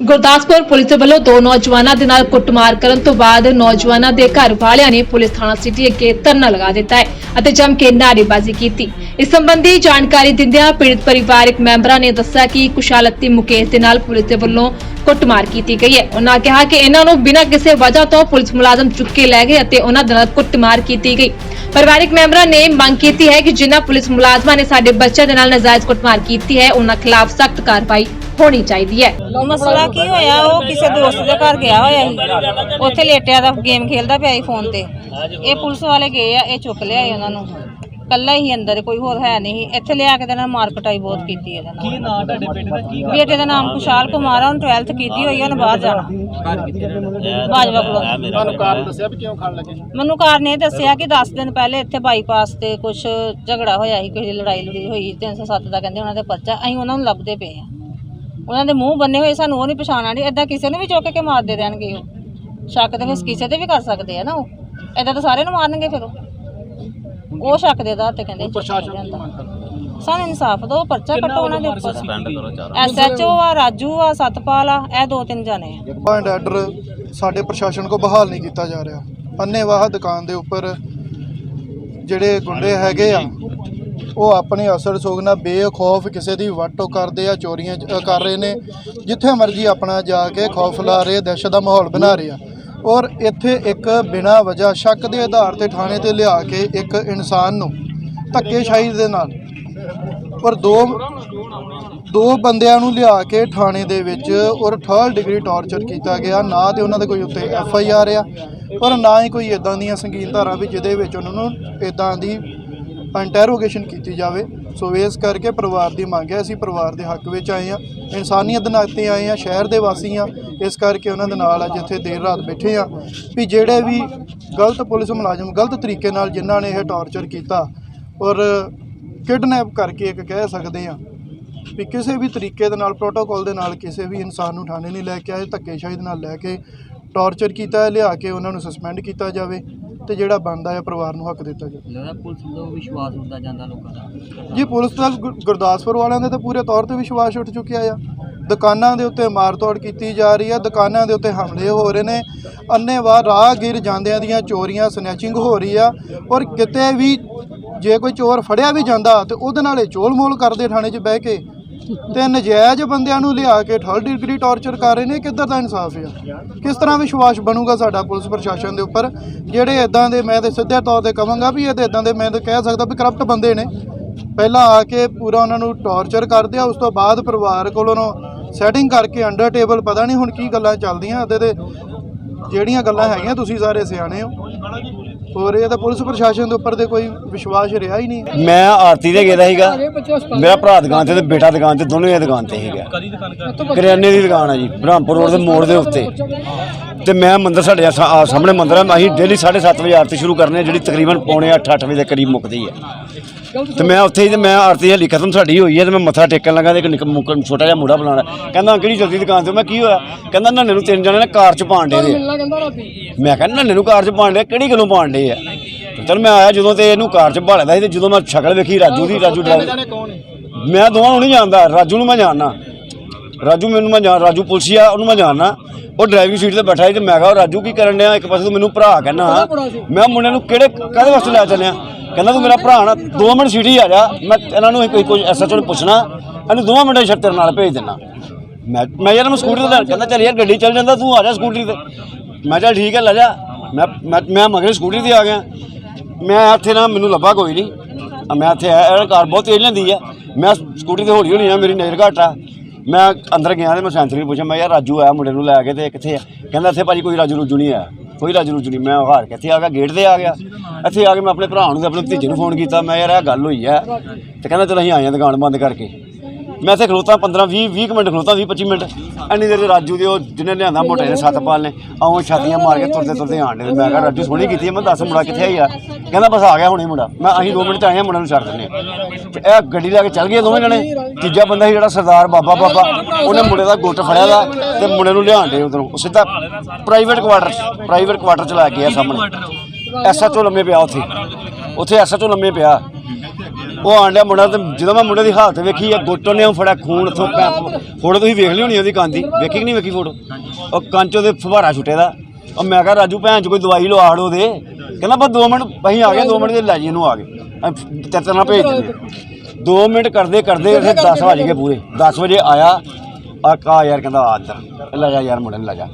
Gurdaspur police ਵੱਲੋਂ ਦੋ ਨੌਜਵਾਨਾਂ ਦੇ ਨਾਲ ਕੁੱਟਮਾਰ ਕਰਨ ਤੋਂ ਬਾਅਦ ਨੌਜਵਾਨਾਂ ਦੇ ਘਰ ਵਾਲਿਆਂ ਨੇ ਪੁਲਿਸ ਥਾਣਾ ਸਿਟੀ ਅੱਗੇ ਧਰਨਾ ਲਗਾ ਦਿੱਤਾ ਹੈ ਅਤੇ ਜੰਮ ਕੇ ਨਾਅਰੇਬਾਜ਼ੀ ਕੀਤੀ। ਇਸ ਸੰਬੰਧੀ ਜਾਣਕਾਰੀ ਦਿੰਦਿਆਂ ਪੀੜਤ ਪਰਿਵਾਰਕ ਮੈਂਬਰਾਂ ਨੇ ਦੱਸਿਆ ਕਿ ਕੁਸ਼ਾਲਤੀ ਮੁਕੇਸ਼ ਦੇ ਨਾਲ ਪੁਲਿਸ ਦੇ ਵੱਲੋਂ ਕੁੱਟਮਾਰ ਕੀਤੀ ਗਈ ਹੈ। ਉਹਨਾਂ ਕਿਹਾ ਕਿ ਇਹਨਾਂ ਨੂੰ ਬਿਨਾਂ ਕਿਸੇ ਵਜ੍ਹਾ ਤੋਂ ਪੁਲਿਸ ਮੁਲਾਜ਼ਮ ਚੁੱਕ ਕੇ ਲੈ ਗਏ ਅਤੇ ਉਹਨਾਂ ਦੇ ਨਾਲ ਕੁੱਟਮਾਰ ਕੀਤੀ ਗਈ। ਪਰਿਵਾਰਕ ਮੈਂਬਰਾਂ ਨੇ ਮੰਗ ਕੀਤੀ ਹੈ ਕਿ ਜਿਨ੍ਹਾਂ ਪੁਲਿਸ ਮੁਲਾਜ਼ਮਾਂ ਨੇ ਸਾਡੇ ਬੱਚਿਆਂ ਦੇ ਨਾਲ ਨਾਜਾਇਜ਼ ਕੁੱਟਮਾਰ ਕੀਤੀ ਹੈ ਉਹਨਾਂ ਖਿਲਾਫ ਸਖਤ ਕਾਰਵਾਈ ਹੋਣੀ ਚਾਹੀਦੀ ਹੈ। ਉਹ ਮਸਲਾ ਕੀ ਹੋਇਆ ਉਹ ਕਿਸੇ ਦੋਸਤ ਦੇ ਘਰ ਗਿਆ ਹੋਇਆ ਸੀ। ਉੱਥੇ ਲੇਟਿਆ ਦਾ ਗੇਮ ਖੇਲਦਾ ਪਿਆ ਸੀ ਫੋਨ ਤੇ। ਇਹ ਪੁਲਿਸ ਵਾਲੇ ਗਏ ਆ ਇਹ ਚੁੱਕ ਲਿਆਏ ਉਹਨਾਂ ਨੂੰ। ਕੱਲਾ ਹੀ ਅੰਦਰ ਕੋਈ ਹੋਰ ਹੈ ਨਹੀਂ। ਇੱਥੇ ਲਿਆ ਕੇ ਤੇ ਨਾਲ ਮਾਰ ਕਟਾਈ ਬਹੁਤ ਕੀਤੀ ਇਹਦੇ ਨਾਲ ਕੀ ਨਾਂ। ਤੁਹਾਡੇ ਬੇਟੇ ਦਾ ਕੀ ਬੇਟੇ ਦਾ ਨਾਮ ਕੁਸ਼ਾਲ ਕੁਮਾਰ ਆ ਉਹਨੇ 12th ਕੀਤੀ ਹੋਈ ਆ ਉਹਨੇ ਬਾਹਰ ਜਾਣਾ। ਬਾਜਵਾ ਕੋਲੋਂ। ਤੁਹਾਨੂੰ ਕਾਰਨ ਦੱਸਿਆ ਵੀ ਕਿਉਂ ਖਾਣ ਲੱਗੇ? ਮੈਨੂੰ ਕਾਰਨ ਇਹ ਦੱਸਿਆ ਕਿ 10 ਦਿਨ ਪਹਿਲੇ ਇੱਥੇ ਬਾਈਪਾਸ ਤੇ ਕੁਝ ਝਗੜਾ ਹੋਇਆ ਸੀ ਕਿਸੇ ਦੀ ਲੜਾਈ ਲੜੀ ਹੋਈ 307 ਦਾ ਕਹਿੰਦੇ ਉਹਨਾਂ ਦੇ ਪਰਚਾ ਅਸੀਂ ਉਹਨਾਂ ਨੂੰ ਲੱਭਦੇ ਪਏ ਆ। ਉਹਨਾਂ ਦੇ ਮੂੰਹ ਬੰਨੇ ਹੋਏ ਸਾਨੂੰ ਉਹ ਨਹੀਂ ਪਛਾਣ ਆਣੀ ਐਦਾਂ ਕਿਸੇ ਨੂੰ ਵੀ ਚੁੱਕ ਕੇ ਮਾਰਦੇ ਰਹਿਣਗੇ ਉਹ। ਸ਼ੱਕ ਤੇ ਫਿਰ ਕਿਸੇ ਤੇ ਵੀ ਕਰ ਸਕਦੇ ਆ ਨਾ ਉਹ। ਐਦਾਂ ਤਾਂ ਸਾਰਿਆਂ ਨੂੰ ਮਾਰਨਗੇ ਫਿਰ ਉਹ। ਉਹ ਸ਼ੱਕ ਦੇ ਆਧਾਰ ਤੇ ਕਹਿੰਦੇ ਪ੍ਰਸ਼ਾਸਨ ਕੀ ਮੰਗ ਕਰਦਾ? ਸਾਨੂੰ ਇਨਸਾਫ ਦਿਓ ਪਰਚਾ ਕੱਟੋ ਉਹਨਾਂ ਦੇ ਉੱਪਰ। ਸਸਪੈਂਡ ਕਰੋ ਚਾਰ। ਐਸਐਚਓ ਆ ਰਾਜੂ ਆ ਸਤਪਾਲ ਆ ਇਹ ਦੋ ਤਿੰਨ ਜਣੇ ਆ। ਪੁਆਇੰਟ ਆਰਡਰ ਸਾਡੇ ਪ੍ਰਸ਼ਾਸਨ ਕੋ ਬਹਾਲ ਨਹੀਂ ਕੀਤਾ ਜਾ ਰਿਹਾ। ਅੰਨੇਵਾਹ ਦੁਕਾਨ ਦੇ ਉੱਪਰ ਜਿਹੜੇ ਗੁੰਡੇ ਹੈਗੇ ਆ ਉਹ ਆਪਣੇ ਅਸਰ ਸੋਗਨਾ ਬੇਖੌਫ ਕਿਸੇ ਦੀ ਵੱਟੋ ਕਰਦੇ ਆ, ਚੋਰੀਆਂ ਕਰ ਰਹੇ ਨੇ। ਜਿੱਥੇ ਮਰਜ਼ੀ ਆਪਣਾ ਜਾ ਕੇ ਖੌਫ ਲਾ ਰਹੇ ਦਹਿਸ਼ਤ ਦਾ ਮਾਹੌਲ ਬਣਾ ਰਹੇ ਆ। ਔਰ ਇੱਥੇ ਇੱਕ ਬਿਨਾਂ ਵਜ੍ਹਾ ਸ਼ੱਕ ਦੇ ਆਧਾਰ ਤੇ ਥਾਣੇ ਤੇ ਲਿਆ ਕੇ ਇੱਕ ਇਨਸਾਨ ਨੂੰ ਧੱਕੇਸ਼ਾਹੀ ਦੇ ਨਾਲ ਪਰ ਦੋ ਦੋ ਬੰਦਿਆਂ ਨੂੰ ਲਿਆ ਕੇ ਥਾਣੇ ਦੇ ਵਿੱਚ ਔਰ 3rd ਡਿਗਰੀ ਟਾਰਚਰ ਕੀਤਾ ਗਿਆ। ਨਾ ਤੇ ਉਹਨਾਂ ਦੇ ਕੋਈ ਉੱਤੇ ਐਫ ਆਈ ਆਰ ਆ, ਪਰ ਨਾ ਹੀ ਕੋਈ ਇਦਾਂ ਦੀਆਂ ਸੰਗੀਨ ਧਾਰਾ ਵੀ ਜਿਹਦੇ ਵਿੱਚ ਉਹਨਾਂ ਨੂੰ ਇਦਾਂ ਦੀ ਇੰਟਰੋਗੇਸ਼ਨ ਕੀਤੀ ਜਾਵੇ, ਸੋ ਇਸ ਕਰਕੇ ਪਰਿਵਾਰ ਦੀ ਮੰਗ ਹੈ, ਅਸੀਂ ਪਰਿਵਾਰ ਦੇ ਹੱਕ ਵਿੱਚ ਆਏ ਆ ਇਨਸਾਨੀਅਤ ਨਾਤੇ ਆਏ ਆ ਸ਼ਹਿਰ ਦੇ ਵਾਸੀ ਆ ਇਸ ਕਰਕੇ ਉਹਨਾਂ ਦੇ ਨਾਲ ਅੱਜ ਇੱਥੇ ਦੇਰ ਰਾਤ ਬੈਠੇ ਆ ਵੀ ਜਿਹੜੇ ਵੀ ਗਲਤ ਪੁਲਿਸ ਮੁਲਾਜ਼ਮ ਗਲਤ ਤਰੀਕੇ ਨਾਲ ਜਿਨ੍ਹਾਂ ਨੇ ਇਹ ਟਾਰਚਰ ਕੀਤਾ ਔਰ ਕਿਡਨੈਪ ਕਰਕੇ ਇੱਕ ਕਹਿ ਸਕਦੇ ਆ ਵੀ ਕਿਸੇ ਵੀ ਤਰੀਕੇ ਦੇ ਨਾਲ ਪ੍ਰੋਟੋਕੋਲ ਦੇ ਨਾਲ ਕਿਸੇ ਵੀ ਇਨਸਾਨ ਨੂੰ ਥਾਣੇ ਨਹੀਂ ਲੈ ਕੇ ਆਏ, ਧੱਕੇਸ਼ਾਹੀ ਦੇ ਨਾਲ ਲੈ ਕੇ ਟਾਰਚਰ ਕੀਤਾ, ਲਿਆ ਕੇ ਉਹਨਾਂ ਨੂੰ ਸਸਪੈਂਡ ਕੀਤਾ ਜਾਵੇ। ਤੇ ਜਿਹੜਾ ਬਣਦਾ ਹੈ ਪਰਿਵਾਰ ਨੂੰ ਹੱਕ ਦਿੱਤਾ ਜਾਵੇ। ਲੱਗਦਾ ਪੁਲਿਸ ਦਾ ਵਿਸ਼ਵਾਸ ਉੱਠਦਾ ਜਾਂਦਾ ਲੋਕਾਂ ਦਾ। ਜੀ ਪੁਲਿਸ ਦਾ ਗੁ- ਗੁਰਦਾਸਪੁਰ ਵਾਲਿਆਂ ਦਾ ਤਾਂ ਪੂਰੇ ਤੌਰ ਤੇ ਵਿਸ਼ਵਾਸ ਉੱਠ ਚੁੱਕਿਆ ਆ। ਦੁਕਾਨਾਂ ਦੇ ਉੱਤੇ ਮਾਰਤੋੜ ਕੀਤੀ ਜਾ ਰਹੀ ਹੈ ਦੁਕਾਨਾਂ ਦੇ ਉੱਤੇ ਹਮਲੇ ਹੋ ਰਹੇ ਨੇ। ਅੰਨੇਵਾਹ ਰਾਹਗੀਰ ਜਾਂਦਿਆਂ ਦੀਆਂ ਚੋਰੀਆਂ ਸਨੈਚਿੰਗ ਹੋ ਰਹੀ ਆ। ਔਰ ਕਿਤੇ ਵੀ ਜੇ ਕੋਈ ਚੋਰ ਫੜਿਆ ਵੀ ਜਾਂਦਾ ਤੇ ਉਹਦੇ ਨਾਲ ਇਹ ਚੋਲ ਮੋਲ ਕਰਦੇ ਥਾਣੇ 'ਚ ਬਹਿ ਕੇ ਤੇ ਨਜਾਇਜ਼ ਬੰਦਿਆਂ ਨੂੰ ਲਿਆ ਕੇ 3rd ਡਿਗਰੀ ਟਾਰਚਰ ਕਰ ਰਹੇ ਨੇ, ਕਿੱਧਰ ਦਾ ਇਨਸਾਫ ਆ? ਕਿਸ ਤਰ੍ਹਾਂ ਵਿਸ਼ਵਾਸ ਬਣੂਗਾ ਸਾਡਾ ਪੁਲਿਸ ਪ੍ਰਸ਼ਾਸਨ ਦੇ ਉੱਪਰ? ਜਿਹੜੇ ਇਦਾਂ ਦੇ ਮੈਂ ਤੇ ਸਿੱਧੇ ਤੌਰ ਤੇ ਕਹਾਂਗਾ ਵੀ ਇਹ ਤੇ ਇਦਾਂ ਦੇ ਮੈਂ ਤਾਂ ਕਹਿ ਸਕਦਾ ਵੀ ਕਰਪਟ ਬੰਦੇ ਨੇ। ਪਹਿਲਾਂ ਆ ਕੇ ਪੂਰਾ ਉਹਨਾਂ ਨੂੰ ਟਾਰਚਰ ਕਰਦੇ ਆ ਉਸ ਤੋਂ ਬਾਅਦ ਪਰਿਵਾਰ ਕੋਲੋਂ ਸੈਟਿੰਗ ਕਰਕੇ ਅੰਡਰ ਟੇਬਲ ਪਤਾ ਨਹੀਂ ਹੁਣ ਕੀ ਗੱਲਾਂ ਚੱਲਦੀਆਂ ਅੱਦੇ ਤੇ ਜਿਹੜੀਆਂ ਗੱਲਾਂ ਹੈਗੀਆਂ ਤੁਸੀਂ ਸਾਰੇ ਸਿਆਣੇ ਹੋ। ਹੋਰ ਇਹ ਤਾਂ ਪੁਲਿਸ ਪ੍ਰਸ਼ਾਸਨ ਦੇ ਉੱਪਰ ਤੇ ਕੋਈ ਵਿਸ਼ਵਾਸ ਰਿਹਾ ਹੀ ਨਹੀਂ। ਮੈਂ ਆਰਤੀ ਦੇ ਗਿਆ ਸੀਗਾ। ਮੇਰਾ ਭਰਾ ਦੁਕਾਨ ਤੇ ਤੇ ਬੇਟਾ ਦੁਕਾਨ ਤੇ ਦੋਨੋਂ ਹੀ ਦੁਕਾਨ ਤੇ ਸੀਗਾ। ਕਰਿਆਨੇ ਦੀ ਦੁਕਾਨ ਆ ਜੀ ਬ੍ਰਹਮਪੁਰ ਰੋਡ ਦੇ ਮੋੜ ਦੇ ਉੱਤੇ। ਤੇ ਮੈਂ ਮੰਦਰ ਸਾਡੇ ਸਾਹਮਣੇ ਮੰਦਰ ਆ ਅਸੀਂ ਡੇਲੀ 7:30 ਵਜੇ ਆਰਤੀ ਸ਼ੁਰੂ ਕਰਨੇ ਆ ਜਿਹੜੀ ਤਕਰੀਬਨ ਪੌਣੇ 8-8 ਵਜੇ ਦੇ ਕਰੀਬ ਮੁੱਕਦੀ ਹੈ ਤੇ ਮੈਂ ਉੱਥੇ ਹੀ ਤੇ ਮੈਂ ਆਰਤੀ ਹਲੀ ਖਤਮ ਸਾਡੀ ਹੋਈ ਹੈ ਤੇ ਮੈਂ ਮੱਥਾ ਟੇਕਣ ਲੱਗਾ ਤੇ ਇੱਕ ਨਿੱਕਾ ਮੁੱਕਾ ਛੋਟਾ ਜਿਹਾ ਮੁੰਡਾ ਬੁਲਾਣਾ ਕਹਿੰਦਾ ਕਿਹੜੀ ਜਲਦੀ ਦੁਕਾਨ ਤੇ ਮੈਂ ਕੀ ਹੋਇਆ? ਕਹਿੰਦਾ ਨੰਨੇ ਨੂੰ ਤਿੰਨ ਜਣੇ ਨੇ ਕਾਰ ਚ ਪਾਣ ਡੇ ਦੇ ਮੈਂ ਕਹਿੰਦਾ ਨੰਨੇ ਨੂੰ ਕਾਰ ਚ ਪਾਣ ਡੇ ਕਿਹੜੀ ਗੱਲੋਂ ਪਾਣ ਡੇ ਆ? ਤੇ ਚਲ ਮੈਂ ਆਇਆ ਜਦੋਂ ਤੇ ਇਹਨੂੰ ਕਾਰ ਚ ਭਾਲਦਾ ਸੀ ਤੇ ਜਦੋਂ ਮੈਂ ਸ਼ਕਲ ਵੇਖੀ ਰਾਜੂ ਦੀ ਰਾਜੂ ਡਰਾਈਵਰ। ਕੌਣ ਮੈਂ ਦੋਵਾਂ ਨੂੰ ਨਹੀਂ ਜਾਣਦਾ ਰਾਜੂ ਨੂੰ ਮੈਂ ਜਾਣਦਾ ਰਾਜੂ ਮੈਨੂੰ ਮੈਂ ਜਾਣ ਰਾਜੂ ਪੁਲਸੀ ਆ ਉਹਨੂੰ ਮੈਂ ਜਾਣਦਾ ਉਹ ਡਰਾਈਵਿੰਗ ਸੀਟ ਤੇ ਬੈਠਾ ਸੀ ਤੇ ਮੈਂ ਕਿਹਾ ਉਹ ਰਾਜੂ ਕੀ ਕਰਨ ਡਿਆ? ਇੱਕ ਪਾਸੇ ਤੂੰ ਮੈਨੂੰ ਭਰਾ ਕਹਿਣਾ ਮੈਂ ਮੁੰਡੇ ਨੂੰ ਕਿਹੜੇ ਕਾਹਦੇ ਵਾਸਤੇ ਲੈ ਚੱਲਿਆ? ਕਹਿੰਦਾ ਤੂੰ ਮੇਰਾ ਭਰਾ ਨਾ, ਦੋ ਮਿੰਟ ਸੀਟੀ ਆ ਜਾ, ਮੈਂ ਇਹਨਾਂ ਨੂੰ ਕੋਈ ਕੋਈ ਐਸਐਚਓ ਨੂੰ ਪੁੱਛਣਾ, ਇਹਨੂੰ ਦੋਵਾਂ ਮਿੰਟਾਂ ਦੀ ਸ਼ਰਤ ਤੇਰੇ ਨਾਲ ਭੇਜ ਦੇਣਾ ਮੈਂ ਮੈਂ ਯਾਰ ਮੈਂ ਸਕੂਟਰੀ ਤੇ ਲੈ- ਕਹਿੰਦਾ ਚੱਲ ਯਾਰ ਗੱਡੀ ਚੱਲ ਜਾਂਦਾ, ਤੂੰ ਆ ਜਾ ਸਕੂਟਰੀ ਤੇ। ਮੈਂ ਚੱਲ ਠੀਕ ਹੈ ਲੈ ਜਾ। ਮੈਂ ਮੈਂ ਮੈਂ ਮਗਰੇ ਸਕੂਟਰੀ ਤੇ ਆ ਗਿਆ। ਮੈਂ ਇੱਥੇ ਨਾ ਮੈਨੂੰ ਲੱਭਾ ਕੋਈ ਨਹੀਂ ਮੈਂ ਇੱਥੇ ਆਇਆ ਕਾਰ ਬਹੁਤ ਤੇਜ਼ ਲੈਂਦੀ ਆ। ਮੈਂ ਸਕੂਟਰੀ ਤੇ ਹੌਲੀ ਹੌਲੀ ਆ ਮੇਰੀ ਨਜ਼ਰ ਘੱਟ ਆ। ਮੈਂ ਅੰਦਰ ਗਿਆ ਤੇ ਮੈਂ ਸੈਂਥਰੀ ਨੂੰ ਪੁੱਛਿਆ, ਮੈਂ ਯਾਰ ਰਾਜੂ ਆਇਆ ਮੁੰਡੇ ਨੂੰ ਲੈ ਕੇ ਤੇ ਕਿੱਥੇ ਆ? ਕਹਿੰਦਾ, ਇੱਥੇ ਭਾਜੀ ਕੋਈ ਰਾਜੂ ਰੂਜੂ ਨਹੀਂ ਆਇਆ ਕੋਈ ਰਾਜੂ ਰੂਜੂ ਨਹੀਂ, ਮੈਂ ਹਾਰ ਕੇ ਇੱਥੇ ਆ ਗਿਆ ਗੇਟ ਤੇ ਆ ਗਿਆ। ਇੱਥੇ ਆ ਕੇ ਮੈਂ ਆਪਣੇ ਭਰਾ ਨੂੰ ਤੇ ਆਪਣੇ ਭਤੀਜੇ ਨੂੰ ਫੋਨ ਕੀਤਾ, ਮੈਂ ਯਾਰ ਇਹ ਗੱਲ ਹੋਈ ਹੈ। ਤੇ ਕਹਿੰਦਾ ਚਲ ਅਸੀਂ ਆਏ ਆ ਦੁਕਾਨ ਬੰਦ ਕਰਕੇ। ਮੈਂ ਇੱਥੇ ਖਲੋਤਾ 15 20 20 ਮਿੰਟ ਖਲੋਤਾ 20 25 ਮਿੰਟ। ਇੰਨੀ ਦੇਰ 'ਚ ਰਾਜੂ ਦੇ ਉਹ ਜਿਹਨੇ ਲਿਆਂਦਾ ਮੋਟੇ ਨੇ ਸੱਤ ਪਾਲ ਨੇ ਆਉਂ ਛਾਤੀਆਂ ਮਾਰ ਕੇ ਤੁਰਦੇ ਤੁਰਦੇ ਆਣ ਡੇ ਮੈਂ ਕਿਹਾ ਰਾਜੂ ਸੋਹਣੀ ਕੀਤੀ ਆ, ਮੈਂ ਦੱਸ ਮੁੰਡਾ ਕਿੱਥੇ ਆ? ਯਾਰ ਕਹਿੰਦਾ ਬਸ ਆ ਗਿਆ ਹੁਣੇ ਮੁੰਡਾ। ਮੈਂ ਅਸੀਂ 2 ਮਿੰਟ 'ਚ ਆਏ ਆ ਮੁੰਡੇ ਨੂੰ ਛੱਡ ਦਿੰਦੇ ਆ। ਤੇ ਇਹ ਗੱਡੀ ਲੈ ਕੇ ਚੱਲ ਗਏ ਦੋਵੇਂ ਜਣੇ। ਤੀਜਾ ਬੰਦਾ ਸੀ ਜਿਹੜਾ ਸਰਦਾਰ ਬਾਬਾ ਬਾਬਾ ਉਹਨੇ ਮੁੰਡੇ ਦਾ ਗੁੱਟ ਫੜਿਆ ਦਾ ਤੇ ਮੁੰਡੇ ਨੂੰ ਲਿਆਣ ਡੇ ਉਧਰੋਂ। ਉਹ ਸਿੱਧਾ ਪ੍ਰਾਈਵੇਟ ਕੁਆਟਰ ਪ੍ਰਾਈਵੇਟ ਕੁਆਟਰ ਚ ਲੈ ਕੇ ਆ ਸਾਹਮਣੇ। ਐਸਐਚਓ ਲੰਮੇ ਪਿਆ ਉੱਥੇ। ਉੱਥੇ ਐਸਐਚਓ ਲੰਮੇ ਪਿਆ। ਉਹ ਆਂਡਿਆ ਮੁੰਡਾ ਤੇ ਜਦੋਂ ਮੈਂ ਮੁੰਡੇ ਦੀ ਹਾਲਤ ਵੇਖੀ ਆ ਗੁੱਟ ਨੇ ਫੜਾ ਖੂਨ ਇਥੋਂ ਫੋਟੋ ਤੁਸੀਂ ਵੇਖ ਲਈ ਹੋਣੀ ਉਹਦੀ ਕੰਨ ਦੀ ਵੇਖੀ ਕਿ ਨਹੀਂ ਵੇਖੀ ਫੋਟੋ? ਉਹ ਕੰਨ ਚ ਉਹਦੇ ਫੁਹਾਰਾ ਛੁੱਟੇ ਦਾ ਉਹ ਮੈਂ ਕਿਹਾ ਰਾਜੂ ਭੈਣ ਚ ਕੋਈ ਦਵਾਈ ਲਵਾੜ ਉਹਦੇ ਕਹਿੰਦਾ ਬਸ 2 ਮਿੰਟ ਅਸੀਂ ਆ ਗਏ 2 ਮਿੰਟ ਦੇ ਲੈ ਜੀ ਇਹਨੂੰ ਆ ਗਏ। ਤੇਰੇ ਤੇ ਨਾਲ ਭੇਜ ਦਿੰਦੇ 2 ਮਿੰਟ ਕਰਦੇ ਕਰਦੇ ਫਿਰ 10 ਵਜ ਗਏ ਪੂਰੇ। 10 ਵਜੇ ਆਇਆ। ਆ ਕਾ ਯਾਰ ਕਹਿੰਦਾ ਆ ਇੱਧਰ। ਲੈ ਜਾ ਯਾਰ ਮੁੰਡੇ ਨੂੰ ਲੈ ਜਾ।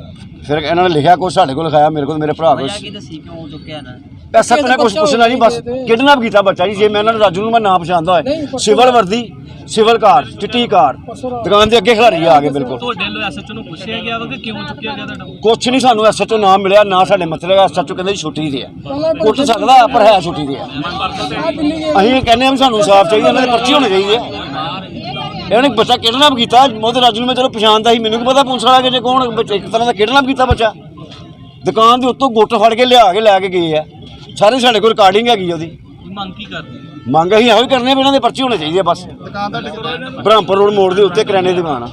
ਫਿਰ ਇਹਨਾਂ ਨੇ ਲਿਖਿਆ ਕੁਛ ਸਾਡੇ ਕੋਲ ਲਿਖਾਇਆ ਮੇਰੇ ਕੋਲ ਮੇਰੇ ਭਰਾ ਕੋਲ। ਕੀ ਦੱਸੀ ਕਿਉਂ ਚੁੱਕਿਆ ਨਾ? ਕੁਝ ਨਹੀਂ ਬਸ ਕਿਡਨੈਪ ਕੀਤਾ ਬੱਚਾ ਜੀ ਜੇ ਮੈਂ ਇਹਨਾਂ ਨੂੰ ਰਾਜੂ ਨੂੰ ਮੈਂ ਨਾ ਪਛਾਣਦਾ ਹੋਏ ਸਿਵਲ ਵਰਦੀ ਸਿਵਲ ਕਾਰ ਚਿੱਟੀ ਕਾਰ। ਦੁਕਾਨ ਦੇ ਅੱਗੇ ਖਿਲਾਰੀ ਆ ਗਏ ਬਿਲਕੁਲ। ਤੁਹਾਡੇ ਲੋ ਐਸਐਚਓ ਨੂੰ ਪੁੱਛਿਆ ਗਿਆ ਵਾ ਕਿ ਕਿਉਂ ਚੁੱਕਿਆ ਗਿਆ ਤੁਹਾਡਾ? ਕੁਛ ਨਹੀਂ ਸਾਨੂੰ ਐਸਐਚਓ ਨਾਮ ਮਿਲਿਆ ਨਾ ਸਾਡੇ ਮਤਲਬ ਐਸਐਚਓ ਕਹਿੰਦੇ ਜੀ ਛੁੱਟੀ ਤੇ ਆ ਕੁੱਟ ਸਕਦਾ ਪਰ ਹੈ ਛੁੱਟੀ ਤੇ ਆ ਅਸੀਂ ਕਹਿੰਦੇ ਹਾਂ ਵੀ ਸਾਨੂੰ ਇਨਸਾਫ ਚਾਹੀਦਾ ਇਹਨਾਂ ਦੇ ਪਰਚੀ ਹੋਣੇ ਚਾਹੀਦੇ ਆ ਇਹਨੇ ਬੱਚਾ ਕਿਡਨੈਪ ਕੀਤਾ ਉਹਦੇ ਰਾਜੂ ਨੂੰ ਮੈਂ ਚਲੋ ਪਛਾਣਦਾ ਸੀ ਮੈਨੂੰ ਕੀ ਪਤਾ ਪੁਲਿਸ ਵਾਲਾ ਕਿ ਜੇ ਕੌਣ ਬੱਚੇ ਇੱਕ ਤਰ੍ਹਾਂ ਦਾ ਕਿਡਨੈਪ ਕੀਤਾ ਬੱਚਾ। ਦੁਕਾਨ ਦੇ ਉੱਤੋਂ ਗੁੱਟ ਫੜ ਕੇ ਲਿਆ ਕੇ ਲੈ ਕੇ ਗਏ ਆ। ਸਾਰੇ ਸਾਡੇ ਕੋਲ ਰਿਕਾਰਡਿੰਗ ਹੈਗੀ ਆ ਉਹਦੀ। ਮੰਗ ਕੀ ਕਰਦੇ ਹੋ? ਮੰਗ ਅਸੀਂ ਇਹੋ ਹੀ ਕਰਨੇ ਆ ਵੀ ਇਹਨਾਂ ਦੇ ਪਰਚੇ ਹੋਣੇ ਚਾਹੀਦੇ ਆ ਬਸ। ਬ੍ਰਹਮਪੁਰ ਰੋਡ ਮੋੜ ਦੇ ਉੱਤੇ ਕਰਿਆਨੇ ਦੀ ਦੁਕਾਨ ਆ।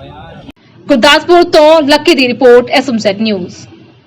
ਗੁਰਦਾਸਪੁਰ ਤੋਂ ਲੱਕੀ ਦੀ ਰਿਪੋਰਟ ਐਸਐਮਜ਼ੈਡ ਨਿਊਜ਼।